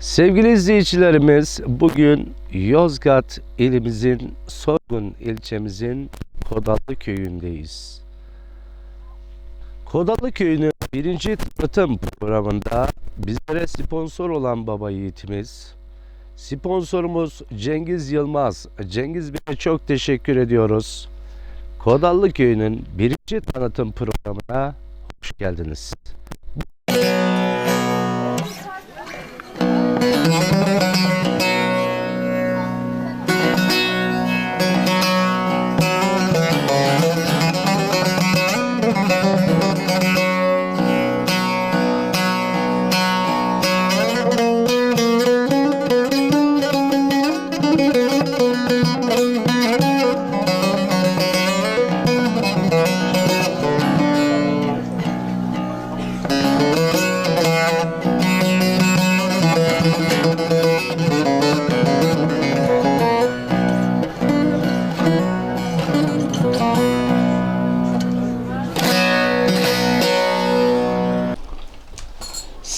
Sevgili izleyicilerimiz bugün Yozgat ilimizin Sorgun ilçemizin Kodallı köyündeyiz. Kodallı köyünün birinci tanıtım programında bizlere sponsor olan baba yiğitimiz, sponsorumuz Cengiz Yılmaz. Cengiz Bey'e çok teşekkür ediyoruz. Kodallı köyünün birinci tanıtım programına hoş geldiniz.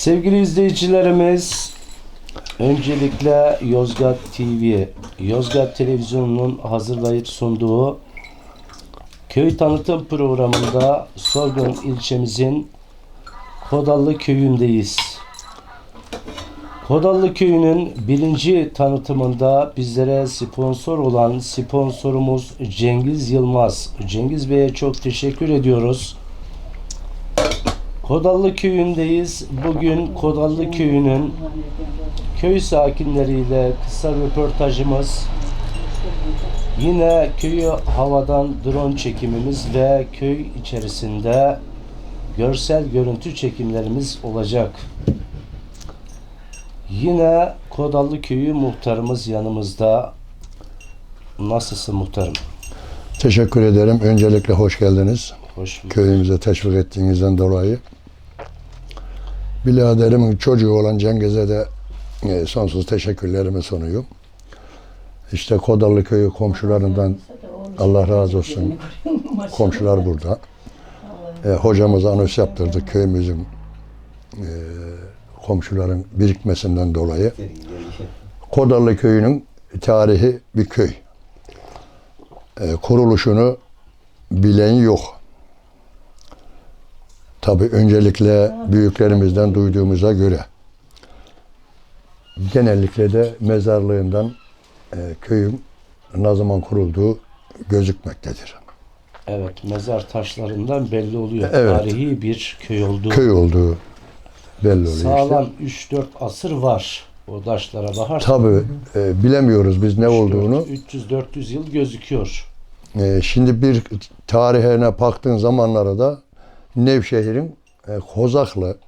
Sevgili izleyicilerimiz, öncelikle Yozgat TV, Yozgat Televizyonu'nun hazırlayıp sunduğu köy tanıtım programında Sorgun ilçemizin Kodallı köyündeyiz. Kodallı köyünün birinci tanıtımında bizlere sponsor olan sponsorumuz Cengiz Yılmaz. Cengiz Bey'e çok teşekkür ediyoruz. Kodallı köyündeyiz. Bugün Kodallı köyünün köy sakinleriyle kısa röportajımız. Yine köyü havadan drone çekimimiz ve köy içerisinde görsel görüntü çekimlerimiz olacak. Yine Kodallı köyü muhtarımız yanımızda. Nasılsın muhtarım? Teşekkür ederim. Öncelikle hoş geldiniz. Hoş bulduk. Köyümüze teşvik ettiğinizden dolayı. Biraderimin çocuğu olan Cengiz'e de e, sonsuz teşekkürlerimi sunuyorum. İşte Kodallı köyü komşularından Allah razı olsun. Komşular burada. E, hocamız anons yaptırdık köyümüzün e, komşuların birikmesinden dolayı. Kodallı köyünün tarihi bir köy. E, kuruluşunu bilen yok. Tabi öncelikle büyüklerimizden duyduğumuza göre genellikle de mezarlığından e, köyün ne zaman kurulduğu gözükmektedir. Evet, mezar taşlarından belli oluyor. Evet. Tarihi bir köy olduğu. Köy olduğu belli oluyor işte. Sağlam 3-4 asır var o taşlara bakarsan. Tabi e, bilemiyoruz biz ne olduğunu. 300-400 yıl gözüküyor. E, şimdi bir tarihine baktığın zamanlara da Nevşehir'in e, Kozaklı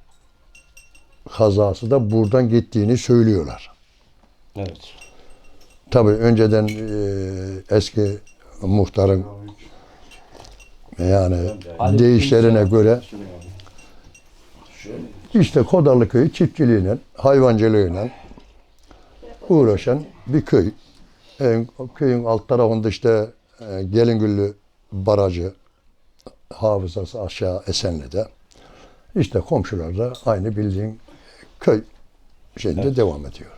kazası da buradan gittiğini söylüyorlar. Evet. Tabii önceden e, eski muhtarın yani Ali deyişlerine göre işte Kodarlı köyü çiftçiliğiyle, hayvancılığıyla uğraşan bir köy. E, köyün alt tarafında işte e, Gelingüllü Barajı hafızası aşağı Esenli'de. İşte komşular da aynı bildiğin köy şeyinde Evet. devam ediyor.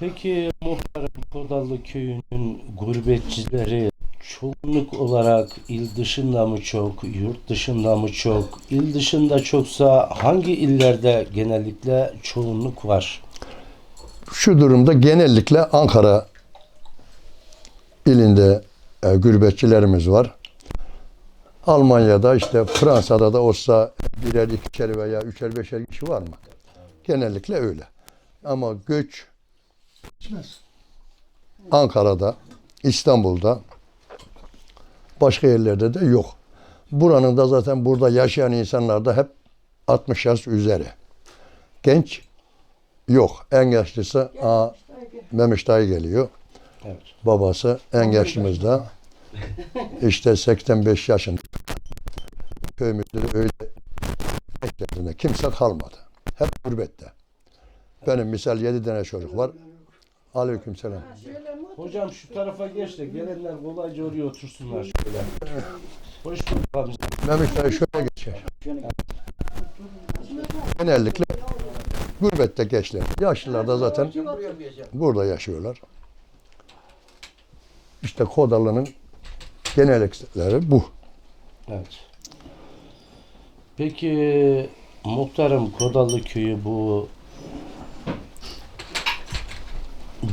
Peki muhtarım Kodallı köyünün gurbetçileri çoğunluk olarak il dışında mı çok, yurt dışında mı çok? İl dışında çoksa hangi illerde genellikle çoğunluk var? Şu durumda genellikle Ankara ilinde e, gürbetçilerimiz var. Almanya'da işte Fransa'da da olsa birer ikişer veya üçer beşer kişi var mı? Genellikle öyle. Ama göç Ankara'da, İstanbul'da başka yerlerde de yok. Buranın da zaten burada yaşayan insanlar da hep 60 yaş üzeri. Genç yok. En yaşlısı aa, Memiş dayı geliyor. Evet. Babası en yaşlımız da işte 85 yaşında. Köyümüzde de öyle yaşlarında kimse kalmadı. Hep gurbette. Benim misal 7 tane çocuk var. Aleyküm selam. Hocam şu tarafa geç de gelenler kolayca oraya otursunlar şöyle. Hoş bulduk amca. Memiş dayı şöyle geçer. Genellikle Gurbette gençler. Yaşlılar da zaten burada yaşıyorlar. İşte Kodalı'nın genel eksikleri bu. Evet. Peki muhtarım Kodalı köyü bu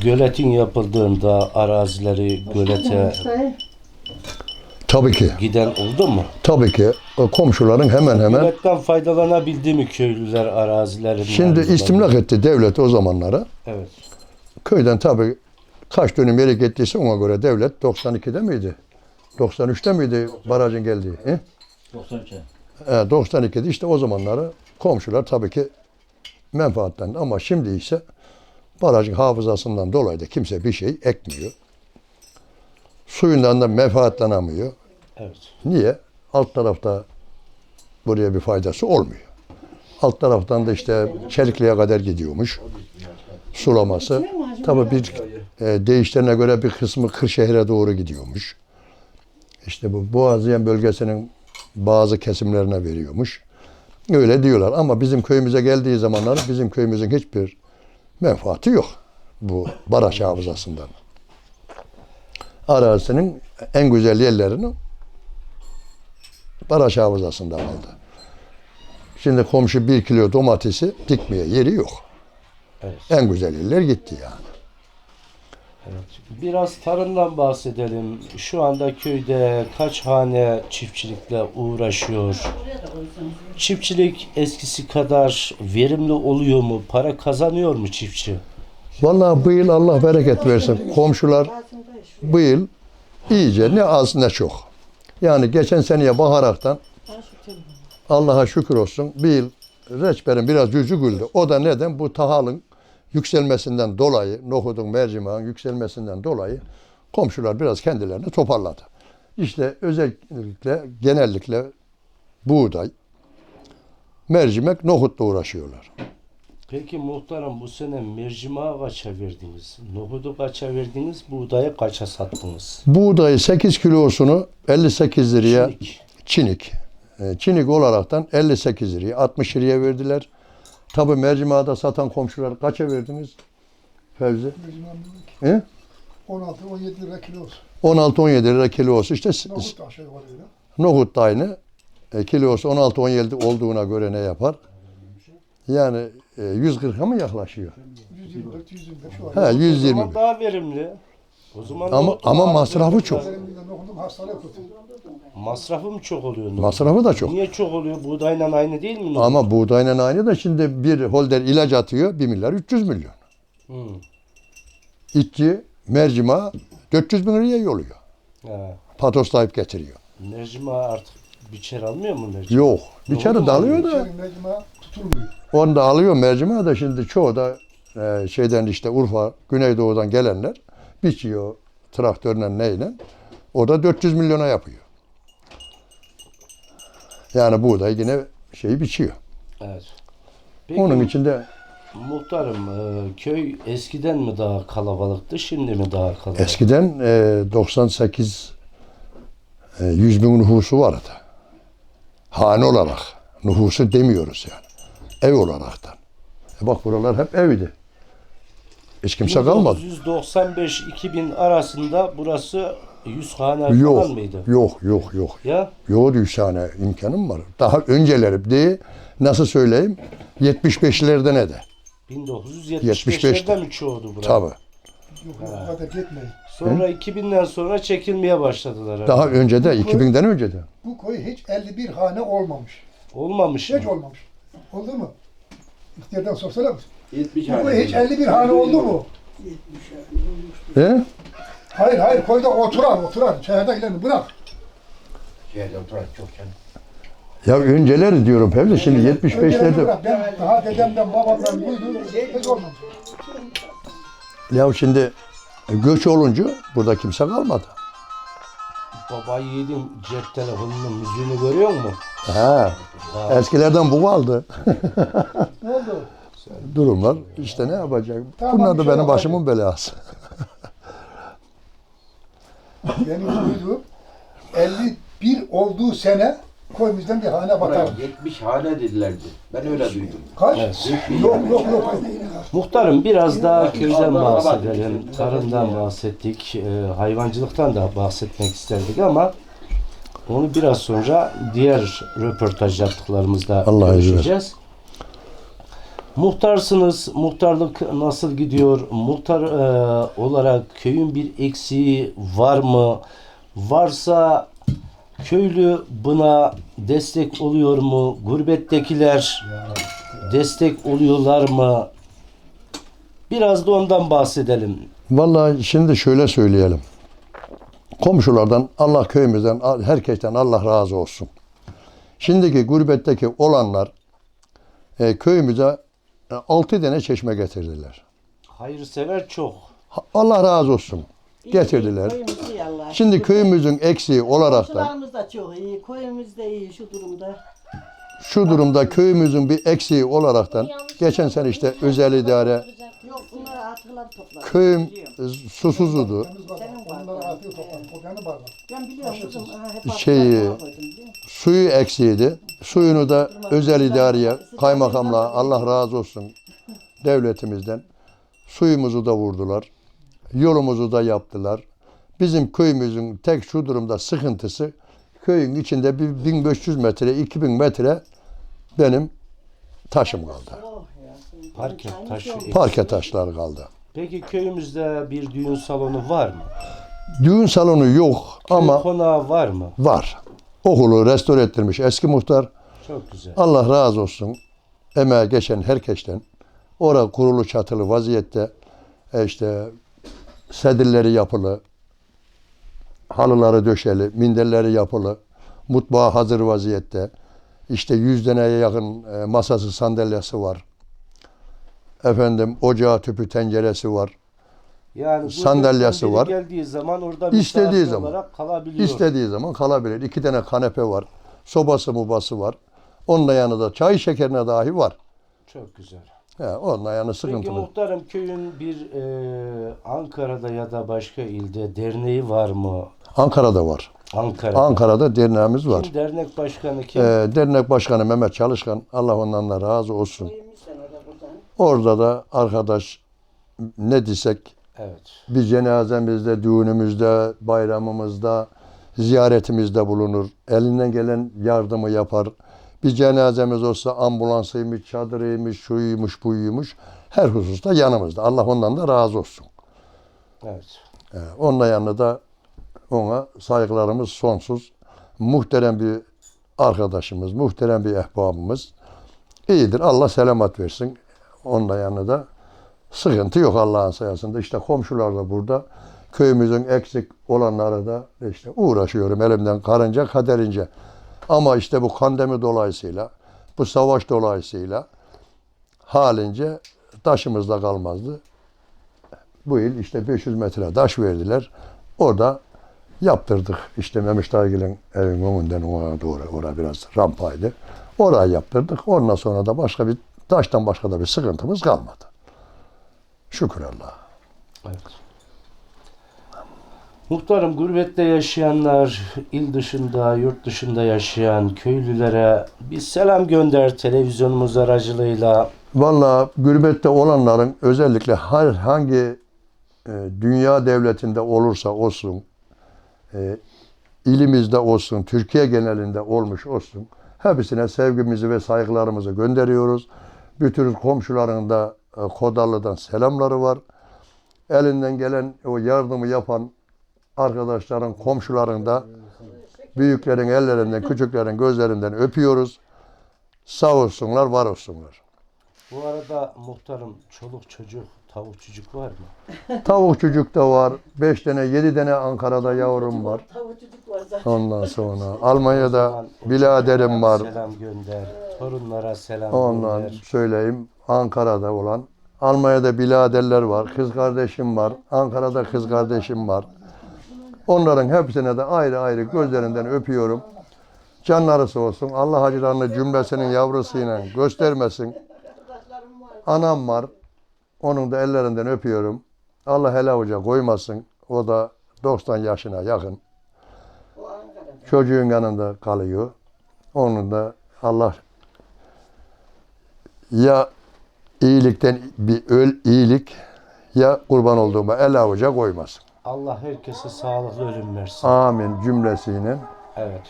göletin yapıldığında arazileri gölete Tabii ki, giden oldu mu? tabii ki e, komşuların hemen hemen Göletten faydalanabildi mi köylüler arazilerinden? şimdi istimlak etti devlet o zamanlara. Evet. Köyden tabii kaç dönüm yere gittiyse ona göre devlet 92'de miydi? 93'te miydi barajın geldiği? He? 93'e. E, 92'de işte o zamanları komşular tabii ki menfaatlendi ama şimdi ise barajın hafızasından dolayı da kimse bir şey ekmiyor. Suyundan da menfaatlanamıyor. Evet. Niye? Alt tarafta buraya bir faydası olmuyor. Alt taraftan da işte Çelikli'ye kadar gidiyormuş. Sulaması. Tabii bir e, değişlerine göre bir kısmı Kırşehir'e doğru gidiyormuş. İşte bu Boğaziyen bölgesinin bazı kesimlerine veriyormuş. Öyle diyorlar ama bizim köyümüze geldiği zamanlar bizim köyümüzün hiçbir menfaati yok bu baraj hafızasından. Arazisinin en güzel yerlerini baraj hafızasından aldı. Şimdi komşu bir kilo domatesi dikmeye yeri yok. Evet. En güzel yerler gitti yani. Biraz tarımdan bahsedelim. Şu anda köyde kaç hane çiftçilikle uğraşıyor? Çiftçilik eskisi kadar verimli oluyor mu? Para kazanıyor mu çiftçi? Vallahi bu yıl Allah bereket versin. Komşular bu yıl iyice ne az ne çok. Yani geçen seneye bakaraktan Allah'a şükür olsun bir yıl reçberin biraz yüzü güldü. O da neden? Bu tahalın yükselmesinden dolayı, nohudun, mercimeğin yükselmesinden dolayı komşular biraz kendilerini toparladı. İşte özellikle genellikle buğday, mercimek, nohutla uğraşıyorlar. Peki muhtarım bu sene mercimeği kaça verdiniz? Nohudu kaça verdiniz? Buğdayı kaça sattınız? Buğdayı 8 kilosunu 58 liraya Çilik. Çinik. E, Çinik olaraktan 58 liraya, 60 liraya verdiler. Tabii mercimeği de satan komşular kaça verdiniz? Fevzi? He? 16-17 lira kilosu. 16-17 lira kilosu. İşte Nohut da aşağı yukarı öyle. nohut da aynı. E, kilosu 16-17 olduğuna göre ne yapar? Yani e, 140'a mı yaklaşıyor? 124, 125 şu He an. 120. Ama daha verimli. O zaman Ama- nohutu ama masrafı çok. Elimde nohudun hastalığı kötü. Masrafı mı çok oluyor? nohut? Masrafı da çok. Niye çok oluyor? Buğdayla aynı değil mi? nohut? Ama buğdayla aynı da şimdi bir holder ilaç atıyor 1 milyar 300 milyon. Hı. İtçi mercimeği 400 bin liraya yoluyor. Ha. Patoslayıp getiriyor. Mercimeği artık biçer almıyor mu mercimeği? Yok. Bir kere dalıyor da İçeri tutulmuyor. onu da alıyor mercimeği de şimdi çoğu da e, şeyden işte Urfa, Güneydoğu'dan gelenler biçiyor traktörle neyle. O da 400 milyona yapıyor. Yani buğday yine şeyi biçiyor. Evet. Peki, Onun için de muhtarım e, köy eskiden mi daha kalabalıktı şimdi mi daha kalabalık? eskiden e, 98 e, 100 bin nüfusu vardı. Hane olarak. Nüfusu demiyoruz yani. Ev olaraktan. E bak buralar hep evdi. Hiç kimse kalmadı. 1995-2000 arasında burası 100 hane Yok, falan mıydı? yok, yok, yok. Ya Yok 100 tane imkanım var. Daha önceleri değil, nasıl söyleyeyim, 75'lerde ne de. 1975'lerde mi çoğudu burası? Tabii. Yok o kadar gitmeyin. Sonra 2000'den sonra çekilmeye başladılar. herhalde. Daha önce de, 2000'den önce de. Bu köy hiç 51 hane olmamış. Olmamış mı? Hiç olmamış. Oldu mu? İhtiyardan sorsalar mısın? 70 Bu köy hiç 51 hane oldu mu? He? Hayır hayır koyda oturan oturan. Şehirdekilerini bırak. Şehirde oturan çok canım. Ya önceleri diyorum Fevzi, şimdi Öncelerini 75'lerde. bırak. Ben daha dedemden babamdan duydum. Hiç olmamış. Ya şimdi göç olunca burada kimse kalmadı. Baba yiğidin cep telefonunun müziğini görüyor musun? Ha. Eskilerden bu kaldı. Ne oldu? Durumlar işte ne yapacak? Tamam, Bunlar da şey benim başımın belası. Benim duyduğum 51 olduğu sene koyumuzdan bir hane batar. 70 hane dedilerdi. Ben öyle duydum. Kaç? Evet. Yok yok yok. Muhtarım biraz daha köyden bahsedelim. Tarımdan bahsettik. e, hayvancılıktan da bahsetmek isterdik ama onu biraz sonra diğer röportaj yaptıklarımızda Allah izin görüşeceğiz. Muhtarsınız. Muhtarlık nasıl gidiyor? Muhtar e, olarak köyün bir eksiği var mı? Varsa köylü buna destek oluyor mu? Gurbettekiler destek oluyorlar mı? Biraz da ondan bahsedelim. Vallahi şimdi şöyle söyleyelim. Komşulardan, Allah köyümüzden, herkesten Allah razı olsun. Şimdiki gurbetteki olanlar e, köyümüze altı tane çeşme getirdiler. Hayırsever çok. Allah razı olsun. Getirdiler. Koyumuz iyi Allah. Şimdi köyümüzün eksiği olarak da Komşularımız da çok iyi. Koyumuz da iyi şu durumda. şu durumda köyümüzün bir eksiği olaraktan geçen sene işte özel idare Yok bunları atıklar topladım. köyüm e, susuzudu. Senin var. Onları atıyor toplam. O kendi bardak. Ben biliyorum kızım. Aha, hep Şeyi- atıklar koydum, biliyor musun? Suyu eksiydi. Suyunu da özel idareye, kaymakamlığa Allah razı olsun devletimizden suyumuzu da vurdular. Yolumuzu da yaptılar. Bizim köyümüzün tek şu durumda sıkıntısı köyün içinde bir 1500 metre, 2000 metre benim taşım kaldı. Parke taşı. Parke taşları kaldı. Peki köyümüzde bir düğün salonu var mı? Düğün salonu yok Ama ama konağı var mı? var. Okulu restore ettirmiş eski muhtar. Çok güzel. Allah razı olsun. Emeğe geçen herkesten. Ora kurulu çatılı vaziyette e işte sedirleri yapılı, halıları döşeli, minderleri yapılı, mutfağı hazır vaziyette. İşte yüz deneye yakın e, masası, sandalyesi var. Efendim ocağı, tüpü, tenceresi var. Yani Sandalyesi var. Geldiği zaman orada İstediği zaman. olarak kalabiliyor. İstediği zaman kalabilir. İki tane kanepe var. Sobası mubası var. Onunla yanında çay şekerine dahi var. Çok güzel. He, onunla yanı Peki sıkıntılı. muhtarım köyün bir e, Ankara'da ya da başka ilde derneği var mı? Ankara'da var. Ankara'da. Ankara'da derneğimiz var. Kim dernek başkanı kim? Ee, dernek başkanı Mehmet Çalışkan. Allah ondan da razı olsun. Orada da arkadaş ne desek Evet. bir cenazemizde, düğünümüzde, bayramımızda, ziyaretimizde bulunur. Elinden gelen yardımı yapar. Bir cenazemiz olsa ambulansıymış, çadırıymış, şuymuş, buymuş. Her hususta yanımızda. Allah ondan da razı olsun. Evet. Ee, Onunla yanında da ona saygılarımız sonsuz. Muhterem bir arkadaşımız, muhterem bir ehbabımız. İyidir. Allah selamet versin. Onunla yanında da sıkıntı yok Allah'ın sayesinde. İşte komşular da burada. Köyümüzün eksik olanları da işte uğraşıyorum elimden karınca kaderince. Ama işte bu pandemi dolayısıyla, bu savaş dolayısıyla halince taşımızda kalmazdı. Bu yıl işte 500 metre taş verdiler. Orada yaptırdık. İşte Memiş Dayıgil'in evin önünden ona doğru, orada biraz rampaydı. Orayı yaptırdık. Ondan sonra da başka bir taştan başka da bir sıkıntımız kalmadı. Şükür Allah'a. Evet. Muhtarım gurbette yaşayanlar, il dışında, yurt dışında yaşayan köylülere bir selam gönder televizyonumuz aracılığıyla. Vallahi gürbette olanların özellikle herhangi e, dünya devletinde olursa olsun, e, ilimizde olsun, Türkiye genelinde olmuş olsun, hepsine sevgimizi ve saygılarımızı gönderiyoruz. Bütün komşuların e, Kodarlı'dan selamları var. Elinden gelen o yardımı yapan arkadaşların, komşuların da büyüklerin ellerinden, küçüklerin gözlerinden öpüyoruz. Sağ olsunlar, var olsunlar. Bu arada muhtarım çoluk çocuk, tavuk çocuk var mı? Tavuk çocuk da var. Beş tane, yedi tane Ankara'da yavrum var. Tavucuk var zaten. Ondan sonra Almanya'da biraderim var. Selam gönder. Torunlara selam Ondan gönder. söyleyeyim. Ankara'da olan. Almanya'da biraderler var. Kız kardeşim var. Ankara'da kız kardeşim var. Onların hepsine de ayrı ayrı gözlerinden öpüyorum. Canları sağ olsun. Allah hacılarını cümlesinin yavrusuyla göstermesin. Anam var. Onun da ellerinden öpüyorum. Allah helal hoca koymasın. O da 90 yaşına yakın. Çocuğun yanında kalıyor. Onun da Allah ya iyilikten bir öl iyilik ya kurban olduğuma el avuca koymasın. Allah herkese sağlıklı ölüm versin. Amin cümlesinin. Evet.